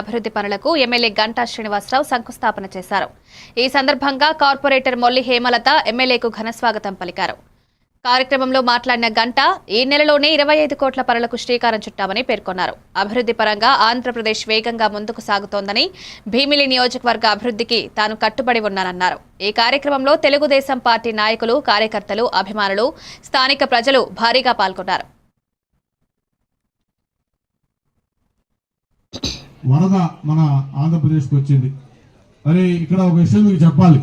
అభివృద్ధి పనులకు ఎమ్మెల్యే గంటా శ్రీనివాసరావు శంకుస్థాపన చేశారు. ఈ సందర్భంగా కార్పొరేటర్ మొల్లి హేమలత ఎమ్మెల్యేకు ఘనస్వాగతం పలికారు. కార్యక్రమంలో మాట్లాడిన గంట ఈ నెలలోనే ఇరవై ఐదు కోట్ల పనులకు శ్రీకారం చుట్టామని పేర్కొన్నారు. అభివృద్ధి పరంగా ఆంధ్రప్రదేశ్ వేగంగా ముందుకు సాగుతోందని భీమిలి నియోజకవర్గ అభివృద్ధికి తాను కట్టుబడి ఉన్నానన్నారు. ఈ కార్యక్రమంలో తెలుగుదేశం పార్టీ నాయకులు కార్యకర్తలు అభిమానులు స్థానిక ప్రజలు భారీగా పాల్గొన్నారు. వరద మన ఆంధ్రప్రదేశ్కి వచ్చింది. మరి ఇక్కడ ఒక విషయం మీకు చెప్పాలి.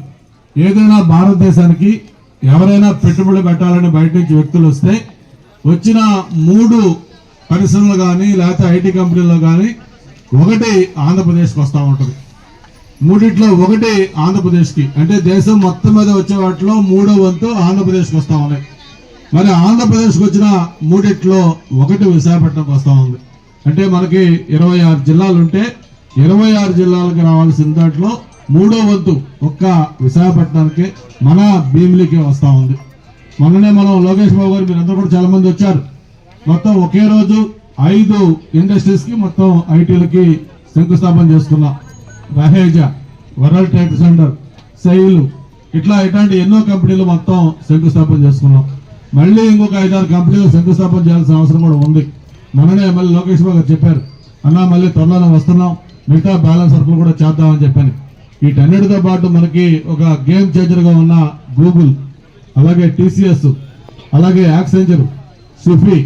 ఏదైనా భారతదేశానికి ఎవరైనా పెట్టుబడి పెట్టాలని బయట నుంచి వ్యక్తులు వస్తే వచ్చిన మూడు పరిశ్రమలు కానీ లేకపోతే ఐటీ కంపెనీల్లో కానీ ఒకటి ఆంధ్రప్రదేశ్కి వస్తూ ఉంటుంది. మూడిట్లో ఒకటి ఆంధ్రప్రదేశ్కి. అంటే దేశం మొత్తం మీద వచ్చే వాటిలో మూడో వంతు ఆంధ్రప్రదేశ్కి వస్తూ ఉన్నాయి మరి ఆంధ్రప్రదేశ్కి వచ్చిన మూడిట్లో ఒకటి విశాఖపట్నంకి వస్తూ ఉంది. అంటే మనకి ఇరవై ఆరు జిల్లాలు ఉంటే ఇరవై ఆరు జిల్లాలకు రావాల్సిన దాంట్లో మూడో వంతు ఒక్క విశాఖపట్నానికి మన భీమిలికే వస్తూ ఉంది. మొన్ననే మనం లోకేష్ బాబు గారు మీరందరూ కూడా చాలామంది వచ్చారు. మొత్తం ఒకే రోజు ఐదు ఇండస్ట్రీస్కి మొత్తం ఐటీలకి శంకుస్థాపన చేసుకున్నాం రహేజా వరల్డ్ ట్రేడ్ సెంటర్ సెయిల్ ఇట్లా ఇట్లాంటి ఎన్నో కంపెనీలు మొత్తం శంకుస్థాపన చేసుకున్నాం. మళ్ళీ ఇంకొక ఐదారు కంపెనీలు శంకుస్థాపన చేయాల్సిన అవసరం కూడా ఉంది. మొన్ననే మళ్ళీ లోకేష్ బాబు గారు చెప్పారు అన్నా మళ్ళీ త్వరలోనే వస్తున్నాం. మిగతా బ్యాలెన్స్ సర్కులు కూడా చేద్దామని చెప్పాను. వీటన్నిటితో పాటు మనకి ఒక గేమ్ చేంజర్గా ఉన్న గూగుల్ అలాగే టీసీఎస్ అలాగే యాక్సెంజర్ సుఫీ.